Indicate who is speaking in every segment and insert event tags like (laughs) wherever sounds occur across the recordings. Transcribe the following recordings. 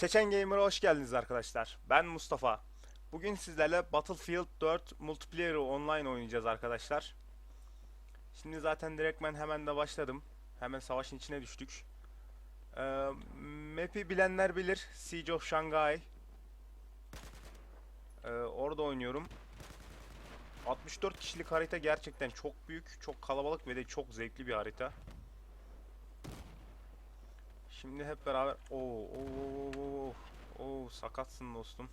Speaker 1: Çeçen Gamer'a hoş geldiniz arkadaşlar. Ben Mustafa. Bugün sizlerle Battlefield 4 Multiplayer online oynayacağız arkadaşlar. Şimdi zaten direktmen hemen de başladım. Hemen savaşın içine düştük. Ee, map'i bilenler bilir. Siege of Shanghai. Ee, orada oynuyorum. 64 kişilik harita gerçekten çok büyük, çok kalabalık ve de çok zevkli bir harita. Şimdi hep beraber oo oo oo oo sakatsın dostum.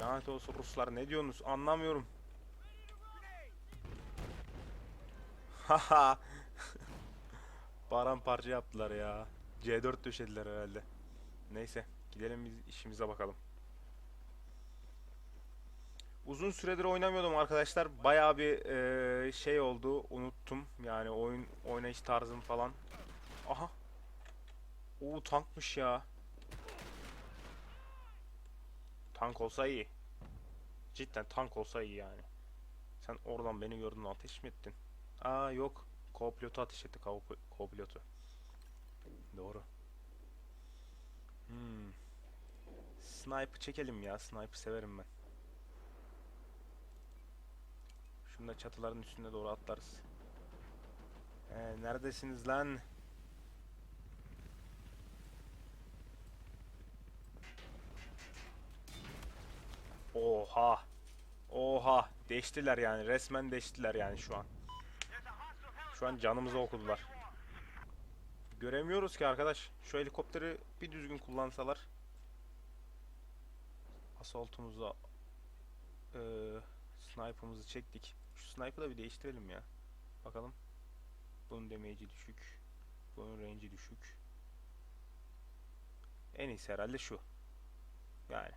Speaker 1: Lanet olsun Ruslar ne diyorsunuz anlamıyorum. Haha. (laughs) Paramparça yaptılar ya. C4 döşediler herhalde. Neyse gidelim biz işimize bakalım. Uzun süredir oynamıyordum arkadaşlar. Bayağı bir eee, şey oldu. Unuttum. Yani oyun oynayış tarzım falan. Aha. Oo tankmış ya. Tank olsa iyi. Cidden tank olsa iyi yani. Sen oradan beni gördün ateş mi ettin? Aa yok. Co-pilotu ateş etti. Co-pilotu. Doğru. Hmm. Sniper çekelim ya. Sniper severim ben. Şunu da çatıların üstüne doğru atlarız. Ee, neredesiniz lan? Oha. Oha. Değiştiler yani. Resmen değiştiler yani şu an. Şu an canımızı okudular. Göremiyoruz ki arkadaş. Şu helikopteri bir düzgün kullansalar. Assault'umuzu eee sniper'ımızı çektik. Da bir değiştirelim ya. Bakalım. Bunun damage'i düşük. Bunun range'i düşük. En iyisi herhalde şu. Yani.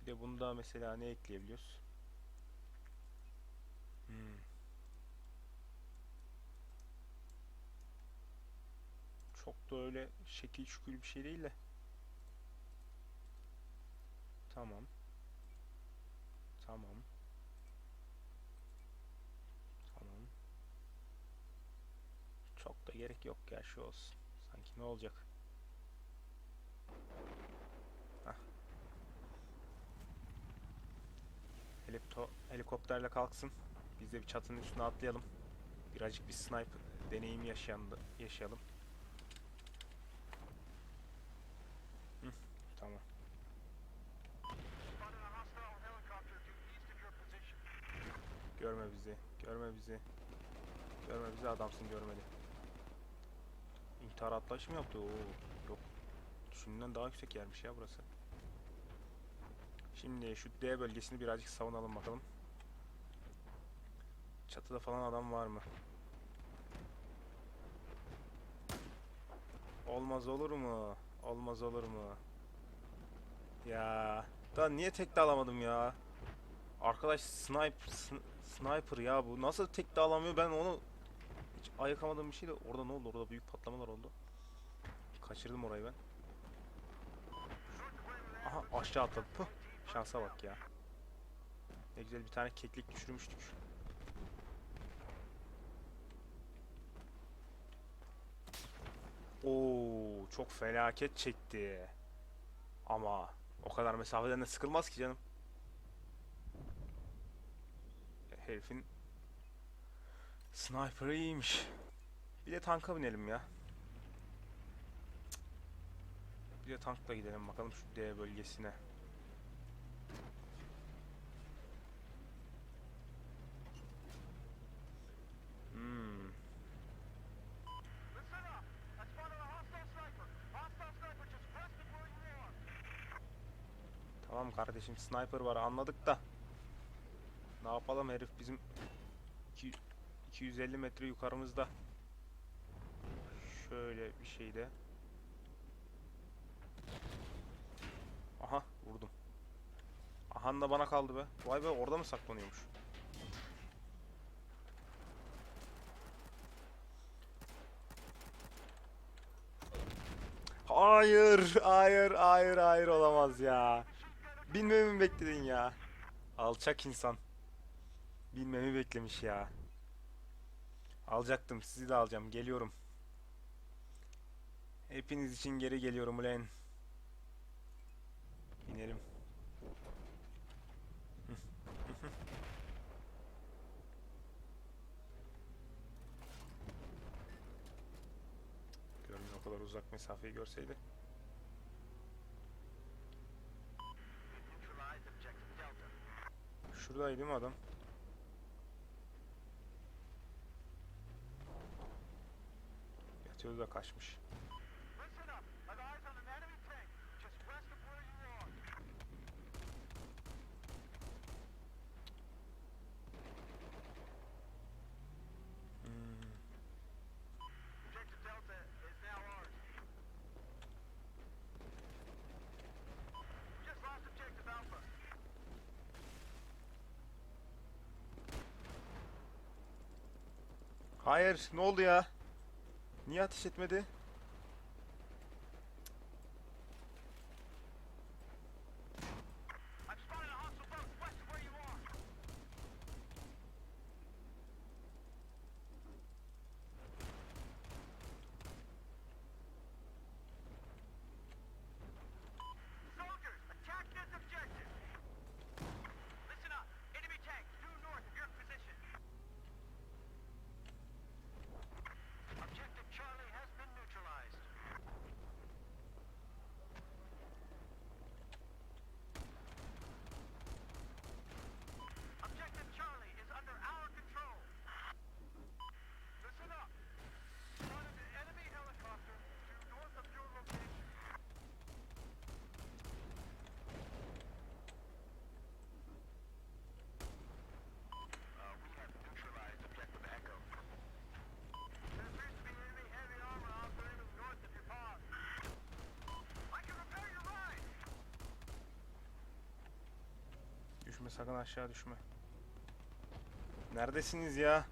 Speaker 1: Bir de bunda mesela ne ekleyebiliyoruz? Hmm. Çok da öyle şekil şükür bir şey değil de. Tamam. Tamam. Çok da gerek yok ya şu olsun. Sanki ne olacak? Helikopter, helikopterle kalksın. Biz de bir çatının üstüne atlayalım. Birazcık bir sniper deneyimi yaşayan, yaşayalım. Hı, tamam. Görme bizi. Görme bizi. Görme bizi adamsın görmedi. İntihar atlayışı mı yaptı? Oo, yok. Düşündüğümden daha yüksek yermiş ya burası. Şimdi şu D bölgesini birazcık savunalım bakalım. Çatıda falan adam var mı? Olmaz olur mu? Olmaz olur mu? Ya, daha niye tek de alamadım ya? Arkadaş snipe sn- sniper ya bu nasıl tek de alamıyor ben onu hiç ayıkamadığım bir şey de orada ne oldu orada büyük patlamalar oldu. Kaçırdım orayı ben. Aha aşağı atladı. Puh, şansa bak ya. Ne güzel bir tane keklik düşürmüştük. Oo çok felaket çekti. Ama o kadar mesafeden de sıkılmaz ki canım. Herifin sniper'ı iyiymiş. Bir de tanka binelim ya. Bir de tankla gidelim bakalım şu D bölgesine. Hmm. Tamam kardeşim sniper var anladık da. Ne yapalım herif bizim 250 metre yukarımızda. Şöyle bir şeyde. Aha vurdum. Ahan da bana kaldı be. Vay be orada mı saklanıyormuş? Hayır, hayır, hayır, hayır olamaz ya. Bilmemi mi bekledin ya? Alçak insan. Bilmemi beklemiş ya. Alacaktım. Sizi de alacağım. Geliyorum. Hepiniz için geri geliyorum ulen. İnelim. (laughs) Görün o kadar uzak mesafeyi görseydi. Şuradaydı mi adam?
Speaker 2: Lost objective Alpha.
Speaker 1: Hayır, ne oldu ya? Niye ateş etmedi? Düşme sakın aşağı düşme. Neredesiniz ya?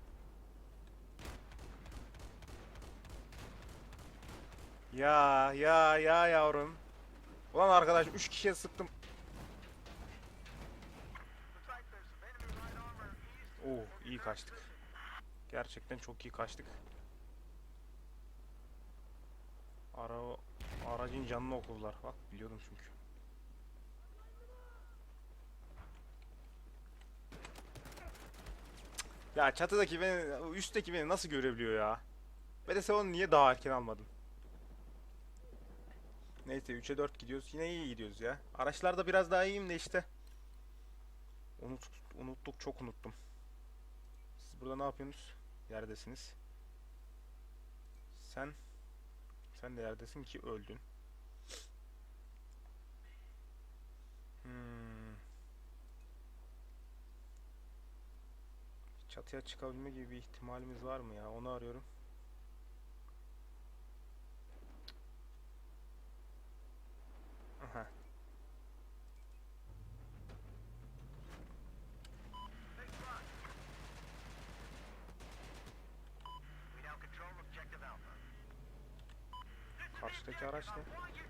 Speaker 1: Ya ya ya yavrum. Ulan arkadaş 3 kişiye sıktım. Oo iyi kaçtık. Gerçekten çok iyi kaçtık. Ara aracın canını okudular. Bak biliyordum çünkü. Ya çatıdaki beni, üstteki beni nasıl görebiliyor ya? Ben de onu niye daha erken almadın? Neyse 3'e 4 gidiyoruz. Yine iyi gidiyoruz ya. Araçlarda biraz daha iyiyim de işte. Unut, unuttuk çok unuttum. Siz burada ne yapıyorsunuz? Yerdesiniz. Sen sen de yerdesin ki öldün. Hmm. Çatıya çıkabilme gibi bir ihtimalimiz var mı ya? Onu arıyorum. Aha.
Speaker 2: Thanks a lot.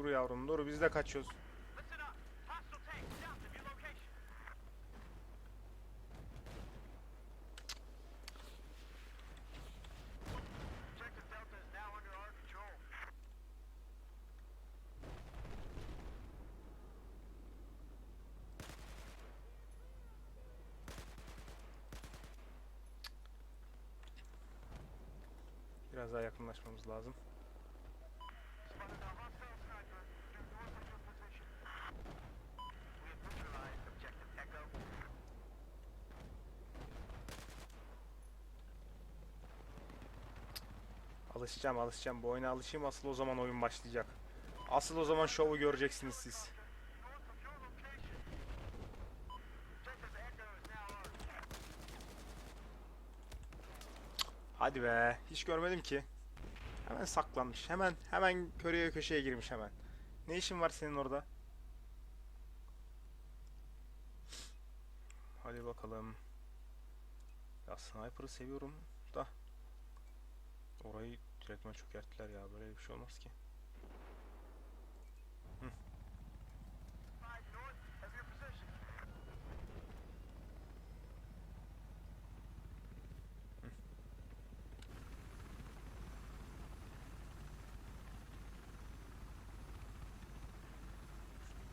Speaker 1: Dur yavrum dur biz de kaçıyoruz. Biraz daha yakınlaşmamız lazım. Alışacağım alışacağım. Bu oyuna alışayım asıl o zaman oyun başlayacak. Asıl o zaman şovu göreceksiniz siz. Hadi be. Hiç görmedim ki. Hemen saklanmış. Hemen hemen köreye köşeye girmiş hemen. Ne işin var senin orada? Hadi bakalım. Ya sniper'ı seviyorum da direktmen çökerttiler ya böyle bir şey olmaz ki.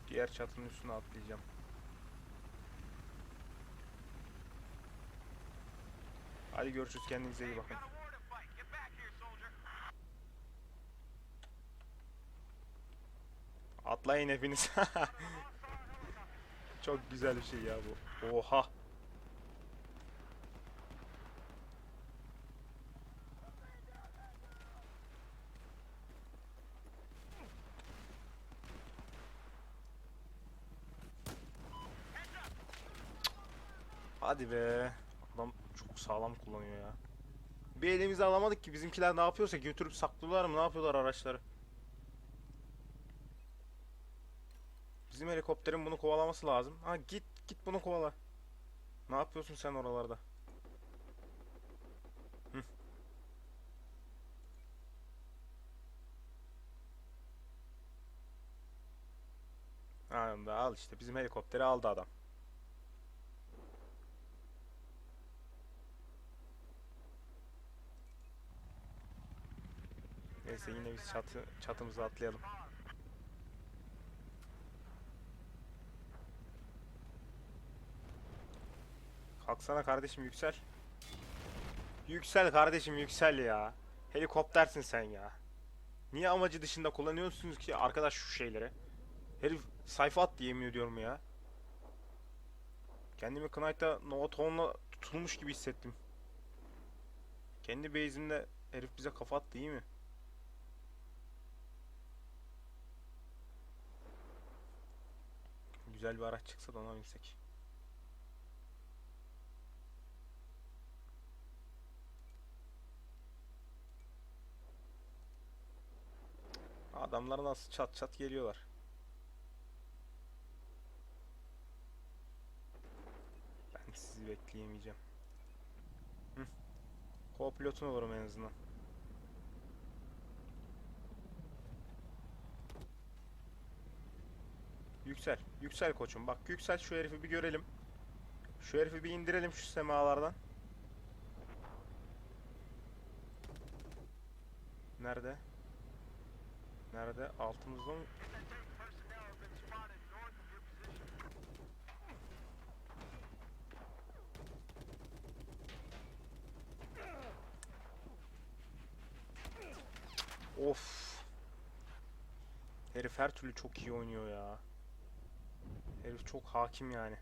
Speaker 1: Diğer çatının üstüne atlayacağım. Hadi görüşürüz kendinize iyi bakın. Atlayın hepiniz. (laughs) Çok güzel bir şey ya bu. Oha. Hadi be. Adam çok sağlam kullanıyor ya. Bir elimizi alamadık ki bizimkiler ne yapıyorsa götürüp saklıyorlar mı ne yapıyorlar araçları. Bizim helikopterin bunu kovalaması lazım. Ha git git bunu kovala. Ne yapıyorsun sen oralarda? Hı. Ha, al işte bizim helikopteri aldı adam. Neyse yine biz çatı çatımıza atlayalım. Kalksana kardeşim yüksel. Yüksel kardeşim yüksel ya. Helikoptersin sen ya. Niye amacı dışında kullanıyorsunuz ki arkadaş şu şeyleri? Herif sayfa at diye yemin ediyorum ya. Kendimi Knight'ta Novaton'la tutulmuş gibi hissettim. Kendi base'imde herif bize kafa attı iyi mi? Güzel bir araç çıksa da ona binsek. Adamlar nasıl çat çat geliyorlar. Ben sizi bekleyemeyeceğim. Hı. Co-pilotun olurum en azından. Yüksel. Yüksel koçum. Bak yüksel şu herifi bir görelim. Şu herifi bir indirelim şu semalardan. Nerede? Nerede? Altımızda mı?
Speaker 2: Of.
Speaker 1: Herif her türlü çok iyi oynuyor ya. Herif çok hakim yani.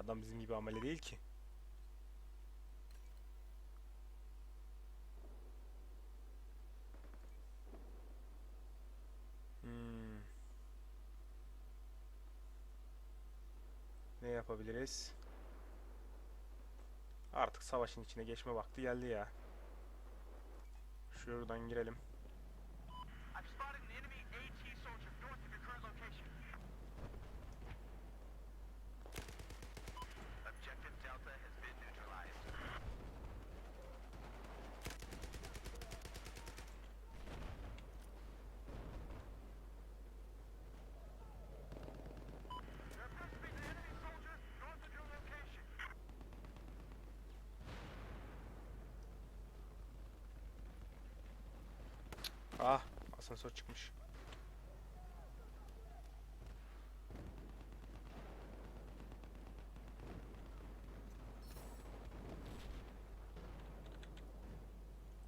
Speaker 1: Adam bizim gibi amele değil ki. Yapabiliriz? Artık savaşın içine geçme vakti geldi ya. Şuradan girelim. Asansör çıkmış.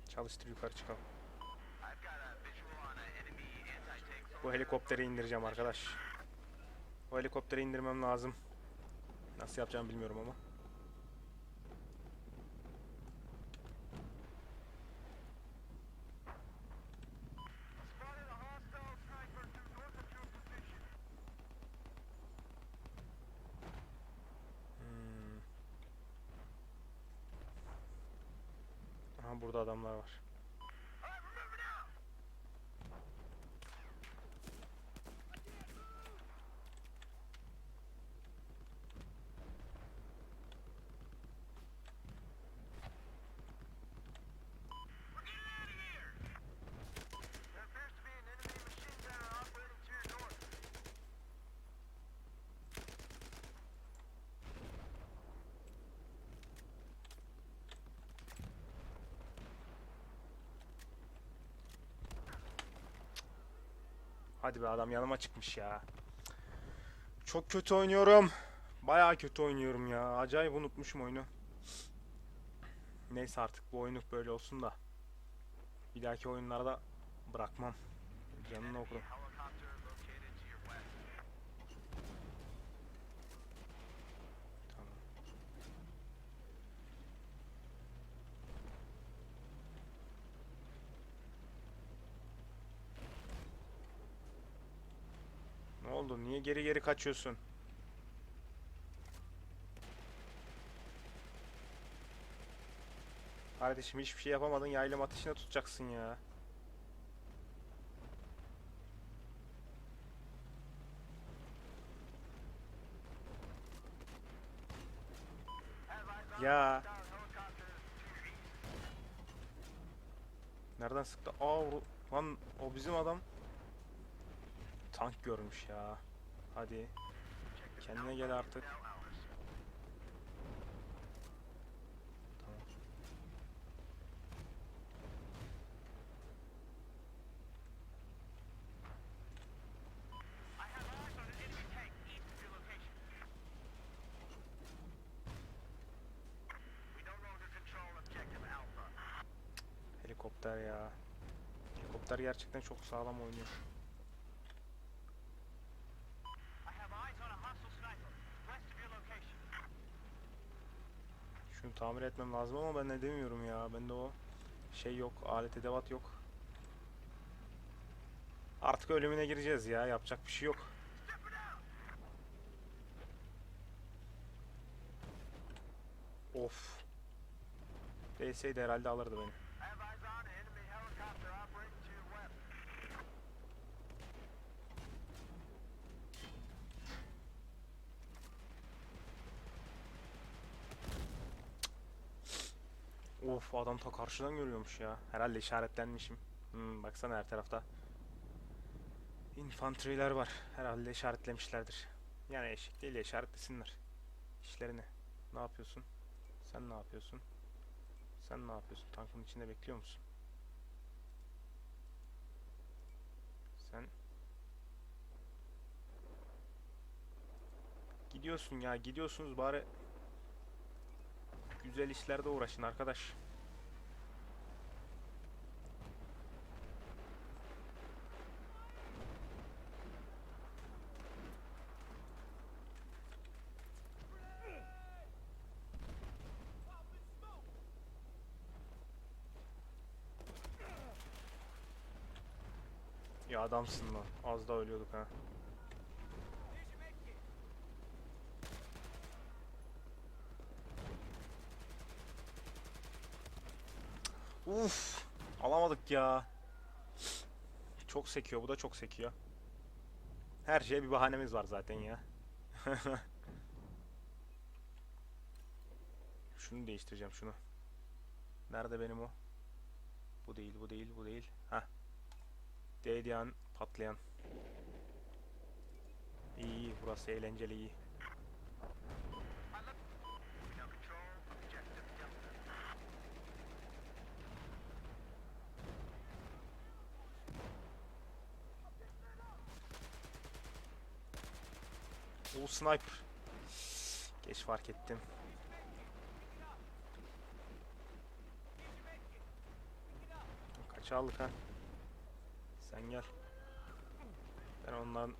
Speaker 1: Çalıştır yukarı çıkalım. Bu helikopteri indireceğim arkadaş. Bu helikopteri indirmem lazım. Nasıl yapacağımı bilmiyorum ama. Hadi be adam yanıma çıkmış ya. Çok kötü oynuyorum. Bayağı kötü oynuyorum ya. Acayip unutmuşum oyunu. Neyse artık bu oyunluk böyle olsun da. Bir dahaki oyunlarda bırakmam. Canını okurum. Oldu? Niye geri geri kaçıyorsun? Kardeşim hiçbir şey yapamadın. Yaylım ateşine tutacaksın ya. Ya. Nereden sıktı? Aa lan o bizim adam. Tank görmüş ya. Hadi. Kendine gel artık. Helikopter ya. Helikopter gerçekten çok sağlam oynuyor. Tamir etmem lazım ama ben edemiyorum ya. Bende o şey yok. Alet edevat yok. Artık ölümüne gireceğiz ya. Yapacak bir şey yok. Of. Değseydi herhalde alırdı beni. Of adam ta karşıdan görüyormuş ya. Herhalde işaretlenmişim. Hmm, baksana her tarafta. Infantriler var. Herhalde işaretlemişlerdir. Yani eşik değil de işaretlesinler. İşlerini. Ne yapıyorsun? Sen ne yapıyorsun? Sen ne yapıyorsun? Tankın içinde bekliyor musun? Sen Gidiyorsun ya gidiyorsunuz bari güzel işlerde uğraşın arkadaş. Ya adamsın lan. Az daha ölüyorduk ha. Uf, alamadık ya. Çok sekiyor, bu da çok sekiyor. Her şeye bir bahanemiz var zaten ya. (laughs) şunu değiştireceğim şunu. Nerede benim o? Bu değil, bu değil, bu değil. Ha. Değdiyan, patlayan. İyi, burası eğlenceli iyi. O sniper. Geç fark ettim. Kaç aldık ha? Sen gel. Ben ondan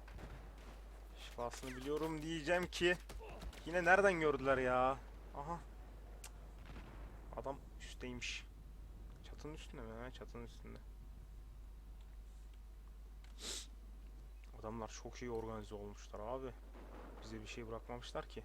Speaker 1: şifasını biliyorum diyeceğim ki yine nereden gördüler ya? Aha. Adam üstteymiş. Çatının üstünde mi? Ha, çatının üstünde. Adamlar çok iyi organize olmuşlar abi. Bize bir şey bırakmamışlar ki.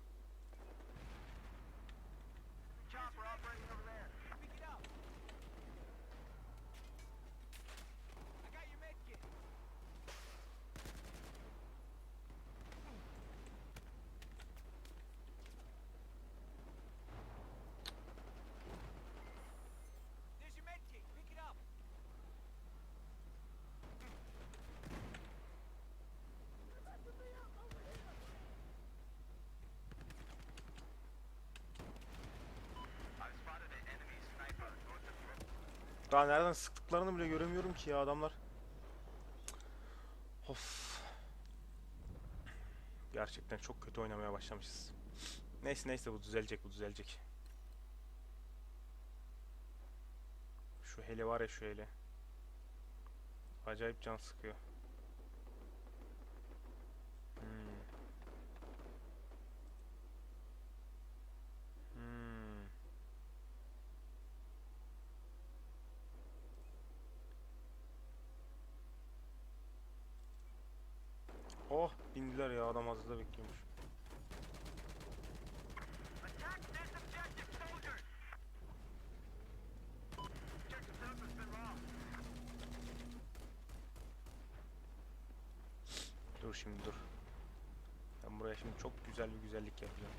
Speaker 1: Daha nereden sıktıklarını bile göremiyorum ki ya adamlar. Of. Gerçekten çok kötü oynamaya başlamışız. Neyse neyse bu düzelecek bu düzelecek. Şu hele var ya şu hele. Acayip can sıkıyor. Hmm. Hmm. Oh bindiler ya adam hazırda bekliyormuş. Dur şimdi dur. Ben buraya şimdi çok güzel bir güzellik yapacağım.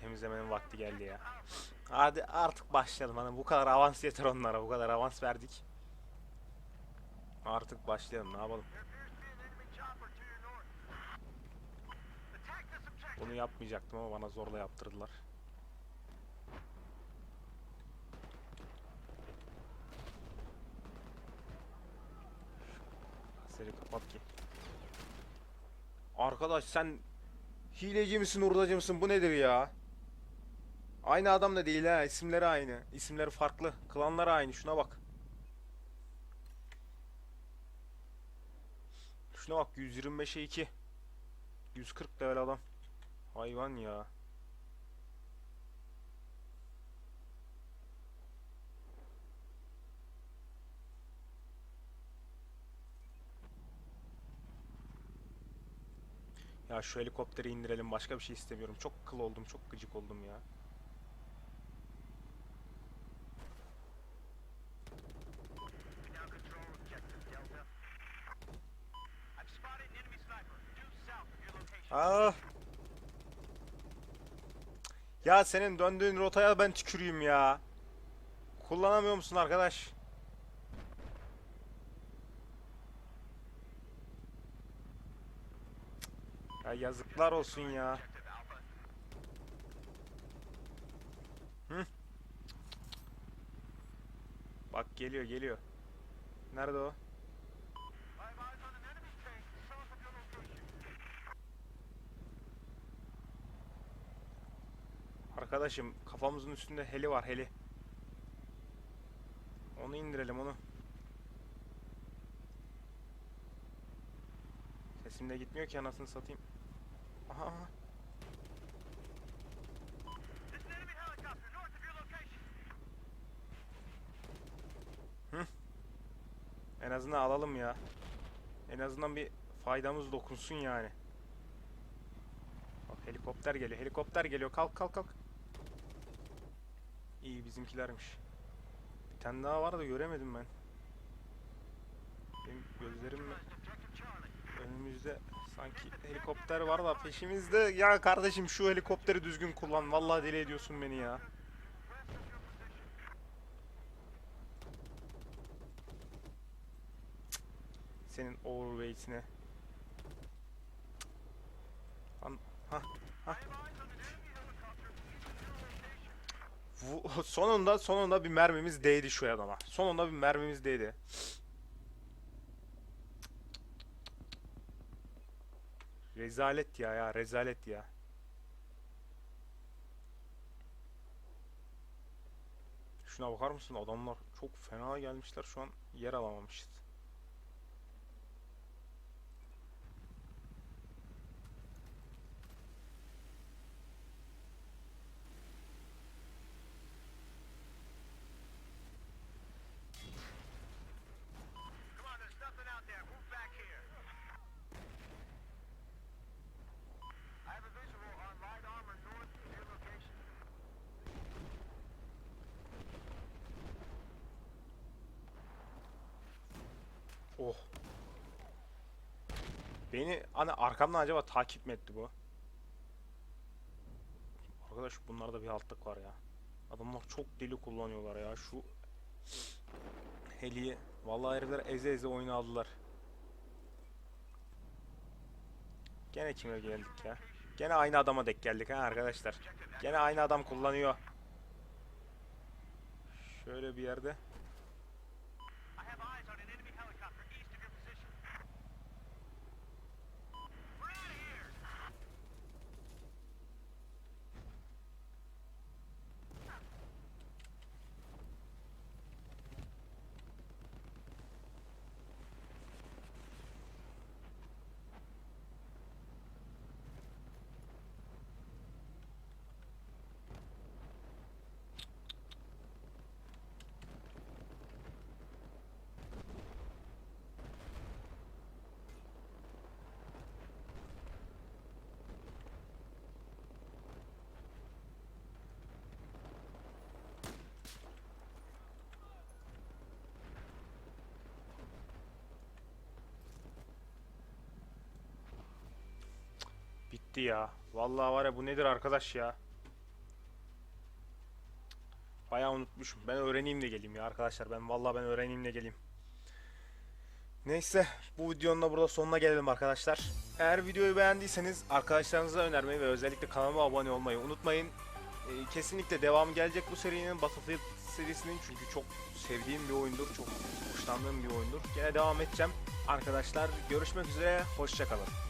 Speaker 1: Temizlemenin vakti geldi ya. Hadi artık başlayalım. Hani bu kadar avans yeter onlara. Bu kadar avans verdik. Artık başlayalım. Ne yapalım? Bunu yapmayacaktım ama bana zorla yaptırdılar. Seri kapat ki. Arkadaş sen hileci misin, hurdacı mısın? Bu nedir ya? Aynı adam da değil ha. İsimleri aynı. İsimleri farklı. Klanları aynı. Şuna bak. Şuna bak 125'e 2. 140 level adam. Hayvan ya. Ya şu helikopteri indirelim. Başka bir şey istemiyorum. Çok kıl oldum. Çok gıcık oldum ya. Ah. Ya senin döndüğün rotaya ben tüküreyim ya. Kullanamıyor musun arkadaş? Ya yazıklar olsun ya.
Speaker 2: Alpha.
Speaker 1: Bak geliyor geliyor. Nerede o? Arkadaşım kafamızın üstünde heli var heli. Onu indirelim onu. Sesim de gitmiyor ki anasını satayım. Aha.
Speaker 2: location.
Speaker 1: En azından alalım ya. En azından bir faydamız dokunsun yani. Bak helikopter geliyor. Helikopter geliyor. Kalk kalk kalk. Bizimkilermiş. Bir tane daha var da göremedim ben. Benim gözlerim. Önümüzde sanki helikopter var da peşimizde. Ya kardeşim şu helikopteri düzgün kullan. Vallahi deli ediyorsun beni ya. Senin overweight'ine. Lan ha (laughs) sonunda sonunda bir mermimiz değdi şu adama. Sonunda bir mermimiz değdi. Rezalet ya ya rezalet ya. Şuna bakar mısın adamlar çok fena gelmişler şu an yer alamamışız. Beni hani arkamdan acaba takip mi etti bu? Arkadaş bunlarda bir altlık var ya. Adamlar çok deli kullanıyorlar ya şu Heli'yi. Vallahi herifler eze eze oyunu aldılar. Gene kime geldik ya? Gene aynı adama denk geldik ha arkadaşlar. Gene aynı adam kullanıyor. Şöyle bir yerde. Bitti ya. Vallahi var ya bu nedir arkadaş ya? Bayağı unutmuşum. Ben öğreneyim de geleyim ya arkadaşlar. Ben vallahi ben öğreneyim de geleyim. Neyse bu videonun da burada sonuna gelelim arkadaşlar. Eğer videoyu beğendiyseniz arkadaşlarınıza önermeyi ve özellikle kanalıma abone olmayı unutmayın. Ee, kesinlikle devamı gelecek bu serinin Battlefield serisinin çünkü çok sevdiğim bir oyundur. Çok hoşlandığım bir oyundur. Gene devam edeceğim. Arkadaşlar görüşmek üzere. Hoşçakalın.